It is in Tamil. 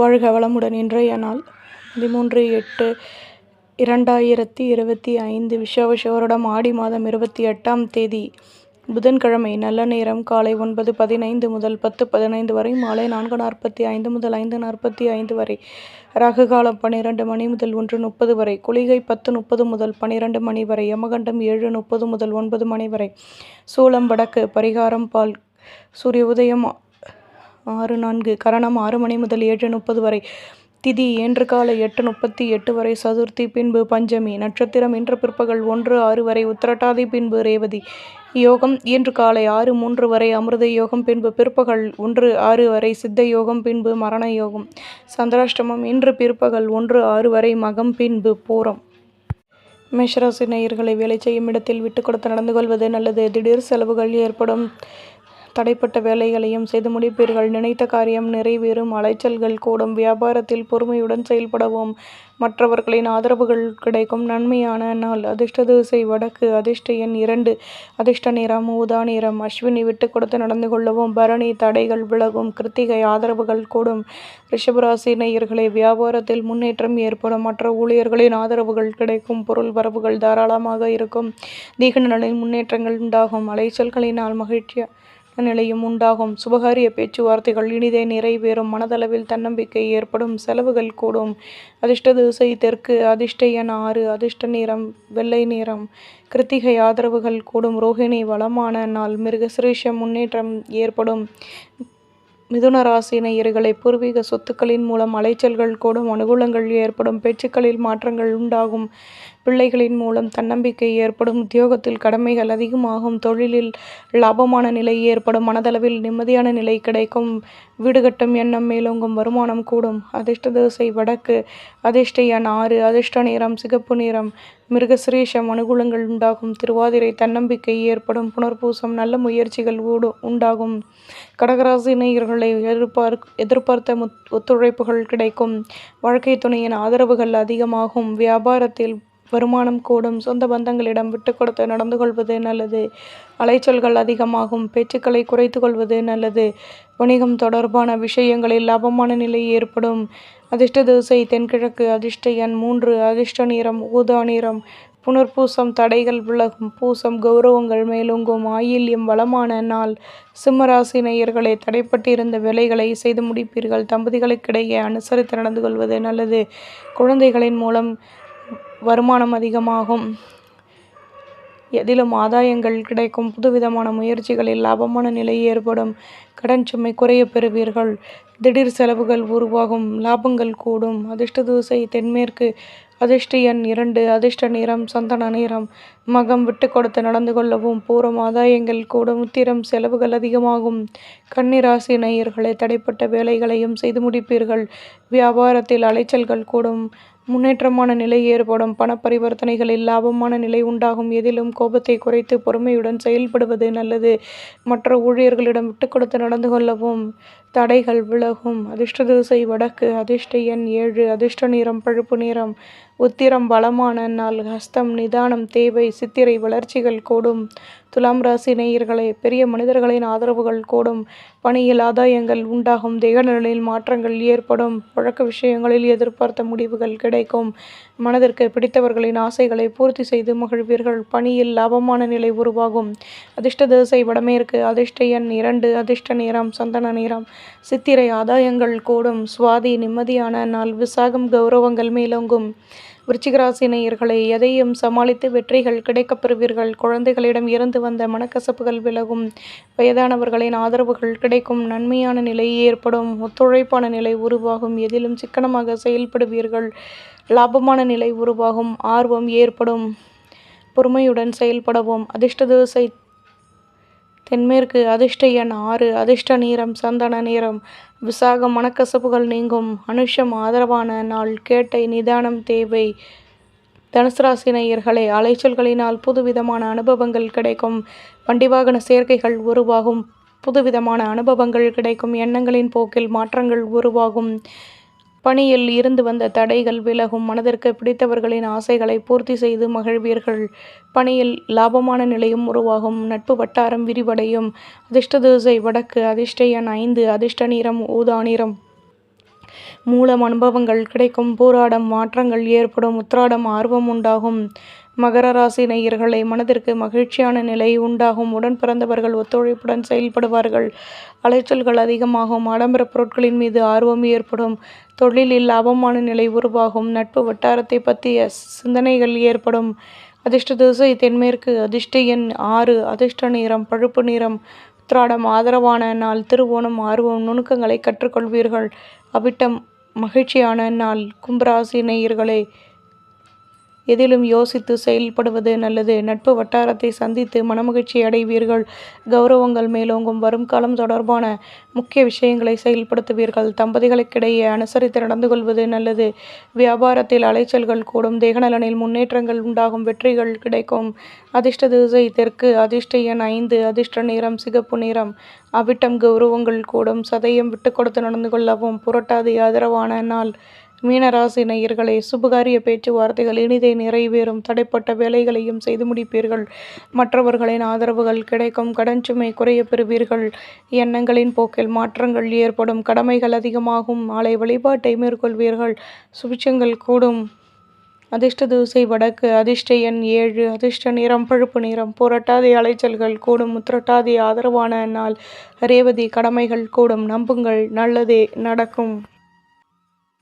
வாழ்க வளமுடன் இன்றைய நாள். பதிமூன்று எட்டு இரண்டாயிரத்தி இருபத்தி ஐந்து விஷாவஷ வருடம் ஆடி மாதம் இருபத்தி எட்டாம் தேதி. புதன்கிழமை நல்ல நேரம் காலை ஒன்பது பதினைந்து முதல் பத்து பதினைந்து வரை மாலை நான்கு நாற்பத்தி ஐந்து முதல் ஐந்து நாற்பத்தி ஐந்து வரை ராகு காலம் பன்னிரண்டு மணி முதல் ஒன்று முப்பது வரை குளிகை பத்து முப்பது முதல் பன்னிரண்டு மணி வரை யமகண்டம் ஏழு முப்பது முதல் ஒன்பது மணி வரை சூளம் வடக்கு பரிகாரம் பால் சூரிய உதயம் ஆறு நான்கு. கரணம் ஆறு மணி முதல் ஏழு முப்பது வரை. திதி இன்று காலை எட்டு முப்பத்தி எட்டு வரை சதுர்த்தி பின்பு பஞ்சமி. நட்சத்திரம் இன்று பிற்பகல் ஒன்று ஆறு வரை உத்திரட்டாதி பின்பு ரேவதி. யோகம் இன்று காலை ஆறு மூன்று வரை அமிர்த யோகம் பின்பு பிற்பகல் ஒன்று ஆறு வரை சித்த யோகம் பின்பு மரண யோகம். சந்திராஷ்டமம் இன்று பிற்பகல் ஒன்று ஆறு வரை மகம் பின்பு பூரம். மேஷராசி நேயர்களை வேலை செய்யும் இடத்தில் விட்டு கொடுத்து நடந்து கொள்வது நல்லது. திடீர் செலவுகள் ஏற்படும். தடைப்பட்ட வேலைகளையும் செய்து முடிப்பீர்கள். நினைத்த காரியம் நிறைவேறும். அலைச்சல்கள் கூடும். வியாபாரத்தில் பொறுமையுடன் செயல்படவும். மற்றவர்களின் ஆதரவுகள் கிடைக்கும். நன்மையான நாள். அதிர்ஷ்ட திசை வடக்கு. அதிர்ஷ்ட எண் இரண்டு. அதிர்ஷ்ட நிறம் ஊதா நிறம். அஸ்வினி விட்டு கொடுத்து நடந்து கொள்ளவும். பரணி தடைகள் விலகும். கிருத்திகை ஆதரவுகள் கூடும். ரிஷபராசி நேயர்களை வியாபாரத்தில் முன்னேற்றம் ஏற்படும். மற்ற ஊழியர்களின் ஆதரவுகள் கிடைக்கும். பொருள் வரவுகள் தாராளமாக இருக்கும். தீக நலின் முன்னேற்றங்கள் உண்டாகும். அலைச்சல்களினால் மகிழ்ச்சியாக நிலையும் உண்டாகும். சுபகாரிய பேச்சுவார்த்தைகள் இனிதே நிறைவேறும். மனதளவில் தன்னம்பிக்கை ஏற்படும். செலவுகள் கூடும். அதிர்ஷ்ட திசை தெற்கு அதிர்ஷ்ட எண் ஆறு அதிர்ஷ்ட நிறம் வெள்ளை நிறம். கிருத்திகை ஆதரவுகள் கூடும். ரோஹிணி வளமான நாள். மிருகசிரீஷ முன்னேற்றம் ஏற்படும். மிதுன ராசி நேயர்களை பூர்வீக சொத்துக்களின் மூலம் அலைச்சல்கள் கூடும். அனுகூலங்கள் ஏற்படும். பேச்சுக்களில் மாற்றங்கள் உண்டாகும். பிள்ளைகளின் மூலம் தன்னம்பிக்கை ஏற்படும் உத்தியோகத்தில் கடமைகள் அதிகமாகும் தொழிலில் லாபமான நிலை ஏற்படும் மனதளவில் நிம்மதியான நிலை கிடைக்கும் வீடு கட்டும் எண்ணம் மேலோங்கும் வருமானம் கூடும். அதிர்ஷ்ட தோசை வடக்கு அதிர்ஷ்ட எண் ஆறு அதிர்ஷ்ட நிறம் சிகப்பு நிறம் மிருகசிரேஷம் அனுகூலங்கள் உண்டாகும் திருவாதிரை தன்னம்பிக்கை ஏற்படும் புனர்பூசம் நல்ல முயற்சிகள் ஊடு உண்டாகும். கடகராசி நேயர்களை எதிர்பார்க் எதிர்பார்த்த முத் ஒத்துழைப்புகள் கிடைக்கும். வாழ்க்கை துணையின் ஆதரவுகள் அதிகமாகும். வியாபாரத்தில் வருமானம் கூடும். சொந்த பந்தங்களிடம் விட்டு கொடுத்து நடந்து கொள்வது நல்லது. அலைச்சல்கள் அதிகமாகும். பேச்சுக்களை குறைத்து கொள்வது நல்லது. வணிகம் தொடர்பான விஷயங்களில் லாபமான நிலை ஏற்படும். அதிர்ஷ்ட திசை தென்கிழக்கு அதிர்ஷ்ட எண் மூன்று அதிர்ஷ்ட நிறம் ஊதா நிறம். புனர்பூசம் தடைகள் விலகும். பூசம் கௌரவங்கள் மேலோங்கும். ஆயில்யம் வளமான நாள். சிம்மராசி நேயர்களை தடைப்பட்டிருந்த வேலைகளை செய்து முடிப்பீர்கள். தம்பதிகளுக்கிடையே அனுசரித்து நடந்து கொள்வது நல்லது. குழந்தைகளின் மூலம் வருமானம் அதிகமாகும். எதிலும் ஆதாயங்கள் கிடைக்கும். புதுவிதமான முயற்சிகளில் லாபமான நிலை ஏற்படும். கடன் சுமை குறைய பெறுவீர்கள். திடீர் செலவுகள் உருவாகும். லாபங்கள் கூடும். அதிர்ஷ்ட தூசை தென்மேற்கு. அதிர்ஷ்ட எண் இரண்டு. அதிர்ஷ்ட நிறம் சந்தன நிறம். மகம் விட்டு கொடுத்து நடந்து கொள்ளவும் பூரம் ஆதாயங்கள் கூடும். உத்திரம் செலவுகள் அதிகமாகும். கன்னிராசி நேயர்களை தடைப்பட்ட வேலைகளையும் செய்து முடிப்பீர்கள். வியாபாரத்தில் அலைச்சல்கள் கூடும். முன்னேற்றமான நிலை ஏற்படும். பண பரிவர்த்தனைகளில் லாபமான நிலை உண்டாகும். எதிலும் கோபத்தை குறைத்து பொறுமையுடன் செயல்படுவது நல்லது. மற்ற ஊழியர்களிடம் விட்டு கொடுத்து நடந்து கொள்ளவும் தடைகள் விலகும். அதிர்ஷ்ட திசை வடக்கு. அதிர்ஷ்ட எண் ஏழு. அதிர்ஷ்ட நிறம் பழுப்பு நிறம். உத்திரம் பலமான நாள் ஹஸ்தம் நிதானம் தேவை சித்திரை வளர்ச்சிகள் கூடும். துலாம் ராசி நேயர்களே பெரிய மனிதர்களின் ஆதரவுகள் கூடும். பணியில் ஆதாயங்கள் உண்டாகும். தேகநிலையில் மாற்றங்கள் ஏற்படும். வழக்க விஷயங்களில் எதிர்பார்த்த முடிவுகள் கிடைக்கும். மனதிற்கு பிடித்தவர்களின் ஆசைகளை பூர்த்தி செய்து மகிழ்வீர்கள். பணியில் லாபமான நிலை உருவாகும். அதிர்ஷ்ட திசை வடமேற்கு அதிர்ஷ்ட எண் இரண்டு அதிர்ஷ்ட நேரம் சந்தன நேரம் சித்திரை ஆதாயங்கள் கூடும். சுவாதி நிம்மதியான நாள். விசாகம் கௌரவங்கள் மேலோங்கும். விருச்சிகராசி நேயர்களை எதையும் சமாளித்து வெற்றிகள் கிடைக்கப் பெறுவீர்கள் குழந்தைகளிடம் இருந்து வந்த மனக்கசப்புகள் விலகும். வயதானவர்களின் ஆதரவுகள் கிடைக்கும். நன்மையான நிலை ஏற்படும். ஒத்துழைப்பான நிலை உருவாகும். எதிலும் சிக்கனமாக செயல்படுவீர்கள். லாபமான நிலை உருவாகும். ஆர்வம் ஏற்படும். பொறுமையுடன் செயல்படவும். அதிர்ஷ்ட திசை தென்மேற்கு அதிர்ஷ்ட எண் ஆறு அதிர்ஷ்ட நீரம் சந்தன நிறம் விசாகம் மனக்கசப்புகள் நீங்கும். அனுஷம் ஆதரவான நாள். கேட்டை நிதானம் தேவை. தனுசு ராசி நேயர்களே அலைச்சல்களினால் புதுவிதமான அனுபவங்கள் கிடைக்கும். வண்டி வாகன சேர்க்கைகள் உருவாகும். புதுவிதமான அனுபவங்கள் கிடைக்கும். எண்ணங்களின் போக்கில் மாற்றங்கள் உருவாகும். பணியில் இருந்து வந்த தடைகள் விலகும். மனதிற்கு பிடித்தவர்களின் ஆசைகளை பூர்த்தி செய்து மகிழ்வீர்கள். பணியில் லாபமான நிலையும் உருவாகும். நட்பு வட்டாரம் விரிவடையும். அதிர்ஷ்ட திசை வடக்கு. அதிர்ஷ்ட எண் ஐந்து. அதிர்ஷ்ட நிறம் ஊதா நிறம். மூலம் அனுபவங்கள் கிடைக்கும் பூராடம் மாற்றங்கள் ஏற்படும் உத்ராடம் ஆர்வம் உண்டாகும். மகர ராசி நேயர்களை மனதிற்கு மகிழ்ச்சியான நிலை உண்டாகும். உடன் பிறந்தவர்கள் ஒத்துழைப்புடன் செயல்படுவார்கள். அலைச்சல்கள் அதிகமாகும். ஆடம்பர பொருட்களின் மீது ஆர்வம் ஏற்படும். தொழிலில் லாபமான நிலை உருவாகும். நட்பு வட்டாரத்தை பற்றிய சிந்தனைகள் ஏற்படும். அதிர்ஷ்ட திசை தென்மேற்கு அதிர்ஷ்ட எண் ஆறு அதிர்ஷ்ட நிறம் பழுப்பு நிறம். உத்திராடம் ஆதரவான நாள் திருவோணம் ஆர்வம் நுணுக்கங்களை கற்றுக்கொள்வீர்கள். அவிட்டம் மகிழ்ச்சியான நாள் கும்பராசி நேயர்களே எதிலும் யோசித்து செயல்படுவது நல்லது. நட்பு வட்டாரத்தை சந்தித்து மனமகிழ்ச்சி அடைவீர்கள். கௌரவங்கள் மேலோங்கும் வரும் காலம் தொடர்பான முக்கிய விஷயங்களை செயல்படுத்துவீர்கள். தம்பதிகளுக்கிடையே அனுசரித்து நடந்து கொள்வது நல்லது. வியாபாரத்தில் அலைச்சல்கள் கூடும். தேகநலனில் முன்னேற்றங்கள் உண்டாகும். வெற்றிகள் கிடைக்கும். அதிர்ஷ்ட திசை தெற்கு அதிர்ஷ்ட எண் ஐந்து அதிர்ஷ்ட நிறம் சிகப்பு நிறம். அவிட்டம் கௌரவங்கள் கூடும். சதயம் விட்டு கொடுத்து நடந்து கொள்ளவும் புரட்டாதி ஆதரவான நாள். மீனராசி நேயர்களே சுபகாரிய பேச்சுவார்த்தைகள் இனிதே நிறைவேறும். தடைப்பட்ட வேலைகளையும் செய்து முடிப்பீர்கள். மற்றவர்களின் ஆதரவுகள் கிடைக்கும். கடன் சுமை குறைய பெறுவீர்கள். எண்ணங்களின் போக்கில் மாற்றங்கள் ஏற்படும். கடமைகள் அதிகமாகும். மாலை வழிபாட்டை மேற்கொள்வீர்கள். சுபிச்சங்கள் கூடும். அதிர்ஷ்ட தூசை வடக்கு அதிர்ஷ்ட எண் ஏழு அதிர்ஷ்ட நிறம் பழுப்பு நிறம். புரட்டாதி அலைச்சல்கள் கூடும். உத்திரட்டாதி ஆதரவான நாள். ரேவதி கடமைகள் கூடும். நம்புங்கள். நல்லதே நடக்கும்.